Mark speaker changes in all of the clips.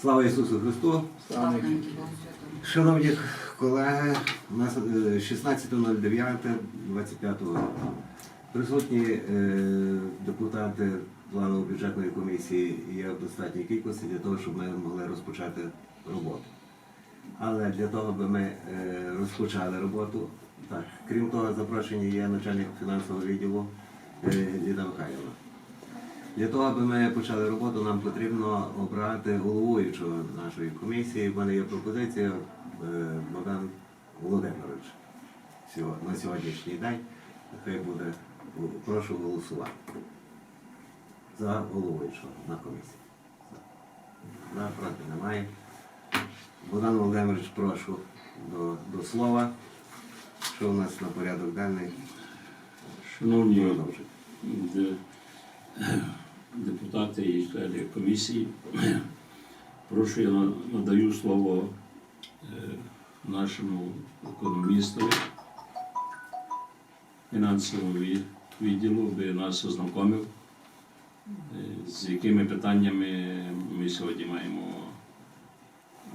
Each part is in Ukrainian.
Speaker 1: Слава Ісусу Христу! Шановні колеги, у нас е, 16.09.25 року. Присутні е, депутати планово-бюджетної комісії є в достатній кількості для того, щоб ми могли розпочати роботу. Але для того, аби ми е, розпочали роботу, так, крім того, запрошені є начальник фінансового відділу е, Ліда Михайлівна. Для того, аби ми почали роботу, нам потрібно обрати головуючого нашої комісії. В мене є пропозиція е, Богдан Володимирович на сьогоднішній день. Нехай буде. Прошу голосувати за головуючого на комісії. За проти немає. Богдан Володимирович, прошу до, до слова. Що у нас на порядок денний?
Speaker 2: Шановні депутати і члени комісії, прошу я надаю слово е, нашому економістові фінансовому відділу, би нас ознакомив, е, з якими питаннями ми сьогодні маємо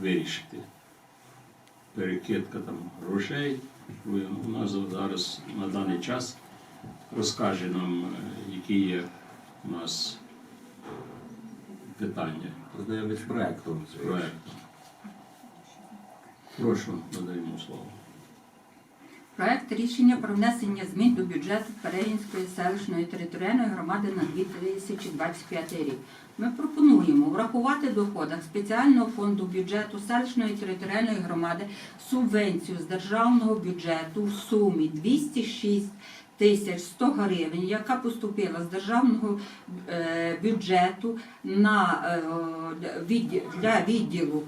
Speaker 2: вирішити. Перекидка там грошей. У нас зараз на даний час розкаже нам, е, які є у нас питання
Speaker 1: Познайомитись з проектом.
Speaker 2: з. Прошу, надаємо слово.
Speaker 3: Проект рішення про внесення змін до бюджету Перегінської селищної територіальної громади на 2025 рік. Ми пропонуємо врахувати в доходах спеціального фонду бюджету селищної територіальної громади субвенцію з державного бюджету в сумі 206 тисяч 100 гривень, яка поступила з державного е, бюджету на е, для відділу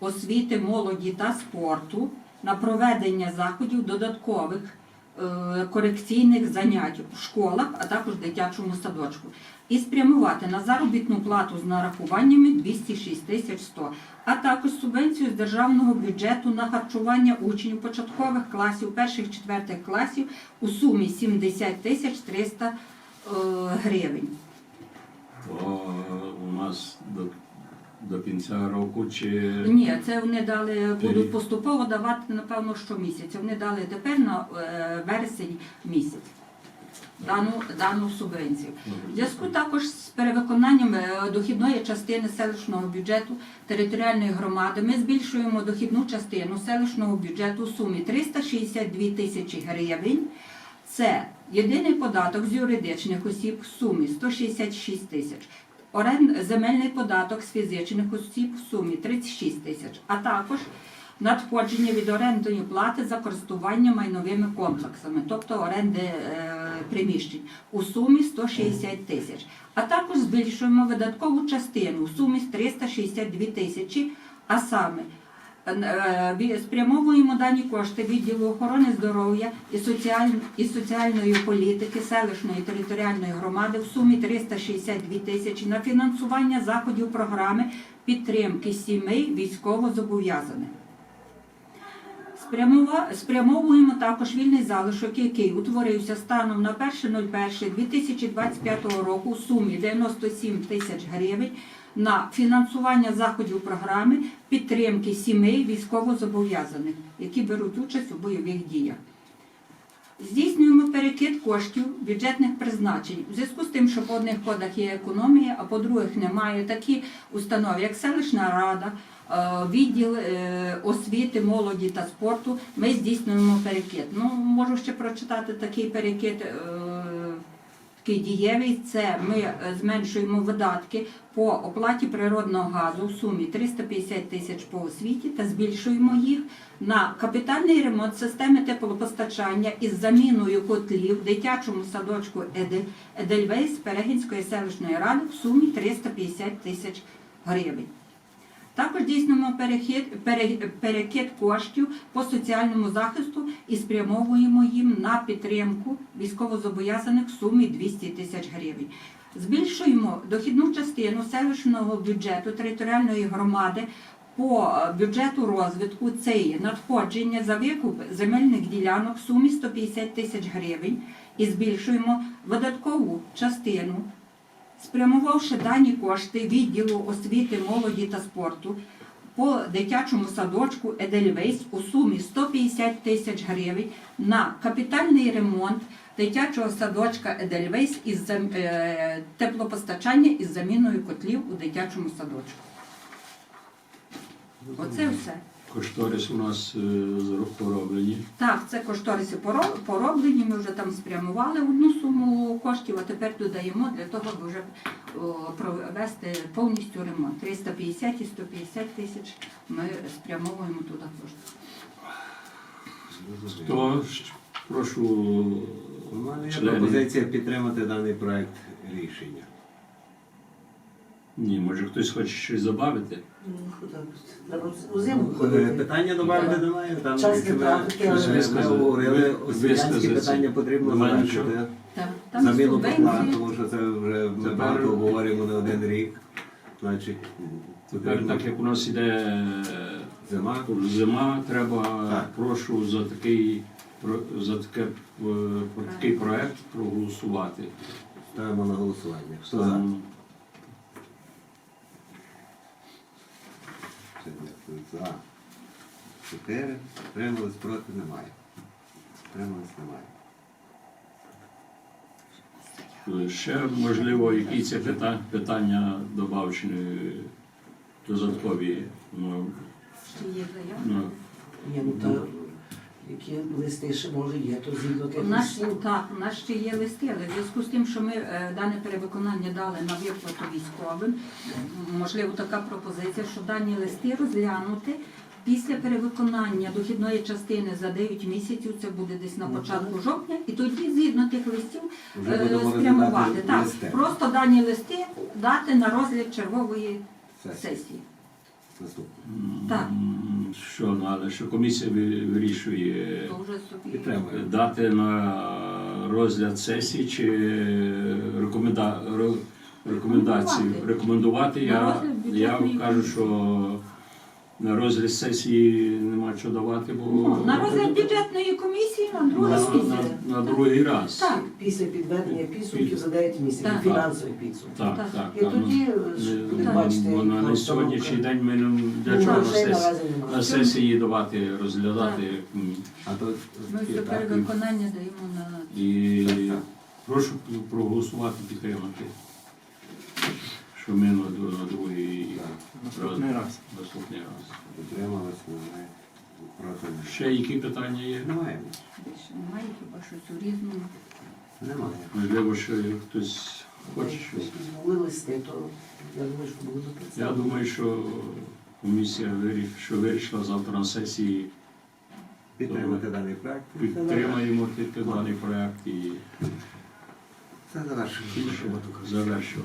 Speaker 3: освіти, молоді та спорту на проведення заходів додаткових е, корекційних занять в школах, а також дитячому садочку. І спрямувати на заробітну плату з нарахуваннями 206 тисяч 100, а також субвенцію з державного бюджету на харчування учнів початкових класів, перших четвертих класів у сумі 70 тисяч 300 е, гривень.
Speaker 2: То у нас до, до кінця року чи
Speaker 3: Ні, це вони дали, будуть поступово давати, напевно, щомісяця. Вони дали тепер на е, вересень місяць дану, дану субвенцію. В зв'язку також з перевиконанням е, дохідної частини селищного бюджету територіальної громади ми збільшуємо дохідну частину селищного бюджету у сумі 362 тисячі гривень. Це єдиний податок з юридичних осіб в сумі 166 тисяч. Земельний податок з фізичних осіб в сумі 36 тисяч, а також надходження від орендної плати за користування майновими комплексами, тобто оренди е, приміщень у сумі 160 тисяч. А також збільшуємо видаткову частину у сумі 362 тисячі, а саме е, спрямовуємо дані кошти відділу охорони здоров'я і, і соціальної політики селищної територіальної громади в сумі 362 тисячі на фінансування заходів програми підтримки сімей військовозобов'язаних. Спрямовуємо також вільний залишок, який утворився станом на 1.01.2025 року у сумі 97 тисяч гривень на фінансування заходів програми підтримки сімей військовозобов'язаних, які беруть участь у бойових діях. Здійснюємо перекид коштів бюджетних призначень у зв'язку з тим, що по одних кодах є економія, а по других немає. Такі установи, як селищна рада, е, відділ е, освіти, молоді та спорту. Ми здійснюємо перекид. Ну можу ще прочитати такий перекид. Такий дієвий це ми е, зменшуємо видатки по оплаті природного газу в сумі 350 тисяч по освіті та збільшуємо їх на капітальний ремонт системи теплопостачання із заміною котлів в дитячому садочку Едель- Едельвейс Перегінської селищної ради в сумі 350 тисяч гривень. Також дійснуємо перехід, пере- перекид коштів по соціальному захисту і спрямовуємо їм на підтримку військовозобов'язаних в сумі 200 тисяч гривень. Збільшуємо дохідну частину селищного бюджету територіальної громади по е, бюджету розвитку. Це є надходження за викуп земельних ділянок в сумі 150 тисяч гривень і збільшуємо видаткову частину спрямувавши дані кошти відділу освіти, молоді та спорту по дитячому садочку Едельвейс у сумі 150 тисяч гривень на капітальний ремонт дитячого садочка Едельвейс із е, теплопостачання із заміною котлів у дитячому садочку. Оце все.
Speaker 2: Кошторис у нас е, пороблені.
Speaker 3: Так, це кошториси поро- пороблені. Ми вже там спрямували одну суму коштів, а тепер додаємо для того, аби вже провести повністю ремонт. 350 і 150 тисяч ми спрямовуємо туди кошти.
Speaker 2: То прошу
Speaker 1: У мене є пропозиція підтримати даний проект рішення.
Speaker 2: Ні, може хтось хоче щось додати?
Speaker 4: Ну, так, Треба у зиму
Speaker 1: Е. Питання до мене немає. Там
Speaker 4: Час
Speaker 1: ми-
Speaker 4: відправки,
Speaker 1: ми
Speaker 4: але-
Speaker 1: говорили,
Speaker 2: Ви-
Speaker 1: освітянські
Speaker 2: висказаться.
Speaker 1: питання потрібно
Speaker 2: Немає
Speaker 1: завершити.
Speaker 3: Так, там
Speaker 1: Заміну
Speaker 3: субвенції.
Speaker 1: тому що це вже ми
Speaker 2: Тепер-
Speaker 1: багато обговорюємо не один рік. Значить,
Speaker 2: Тепер,
Speaker 1: потрібно
Speaker 2: так як у нас іде
Speaker 1: зима.
Speaker 2: зима, треба,
Speaker 1: Так.
Speaker 2: прошу за такий, про- за таке, е, про такий проект проголосувати.
Speaker 1: Ставимо на голосування. Хто за?
Speaker 2: Там
Speaker 1: Все, дякую. За. Чотири. Тримались проти немає. Тримались немає.
Speaker 2: е, Ще можливо, якісь питання, питання добавчені додаткові. Ну,
Speaker 3: є заяви.
Speaker 2: ну,
Speaker 4: ну та які листи ще може є, то згідно
Speaker 3: У
Speaker 4: тих
Speaker 3: нас,
Speaker 4: листів.
Speaker 3: так, у нас ще є листи, але в зв'язку з тим, що ми е, дане перевиконання дали на виплату військовим, м, можливо, така пропозиція, що дані листи розглянути після перевиконання дохідної частини за 9 місяців, це буде десь на
Speaker 4: Ну,
Speaker 3: початку жовтня, і тоді згідно тих листів
Speaker 1: Вже
Speaker 3: е,
Speaker 1: будемо
Speaker 3: спрямувати.
Speaker 1: розглядати
Speaker 3: Так,
Speaker 1: листи.
Speaker 3: просто дані листи дати на розгляд чергової
Speaker 1: Сесії.
Speaker 3: сесії. Так.
Speaker 2: Що, ну, але що комісія ви- вирішує
Speaker 3: То вже собі.
Speaker 1: Підтримуємо.
Speaker 2: дати на розгляд сесії чи рекоменда... ре- рекомендації
Speaker 3: Рекомендувати.
Speaker 2: рекомендувати.
Speaker 3: На
Speaker 2: Я,
Speaker 3: розгляд
Speaker 2: я
Speaker 3: бюджетної
Speaker 2: кажу, що на розгляд сесії нема що давати, бо
Speaker 3: Ну, На розгляд бюджетної комісії на
Speaker 2: на,
Speaker 3: другий
Speaker 2: на,
Speaker 3: місяць.
Speaker 2: на другий раз.
Speaker 3: Так.
Speaker 4: Після підведення підсумків за 9 місяців,
Speaker 3: Так.
Speaker 4: фінансових підсумків.
Speaker 2: Так,
Speaker 3: Так.
Speaker 2: так.
Speaker 4: І
Speaker 2: так, ну,
Speaker 4: тоді ж
Speaker 2: не-
Speaker 4: будемо бачити,
Speaker 2: бо на, на
Speaker 4: обстановка.
Speaker 2: сьогоднішній день ми не для
Speaker 4: Ну,
Speaker 2: чого на
Speaker 4: грошей
Speaker 2: сесії,
Speaker 4: наразі
Speaker 2: на сесії давати, розглядати. м,
Speaker 1: А то
Speaker 3: Ми все
Speaker 1: так,
Speaker 3: перевиконання даємо на
Speaker 2: І
Speaker 1: Так, так.
Speaker 2: прошу проголосувати, підтримати. Що ми на, на другий
Speaker 5: Наступний раз.
Speaker 2: наступний раз.
Speaker 1: Утрималось, немає. Проти.
Speaker 2: Ще які питання є?
Speaker 1: Немає.
Speaker 3: більше немає, хіба щось у різному.
Speaker 1: Немає.
Speaker 2: Можливо, що хтось хоче щось.
Speaker 4: Листи, то я думаю, що було
Speaker 2: Я думаю, що комісія вирі- що вирішила завтра на сесії,
Speaker 1: Підтримати даний проект.
Speaker 2: підтримаємо тільки даний проект і
Speaker 1: Це завершено.
Speaker 2: завершимо.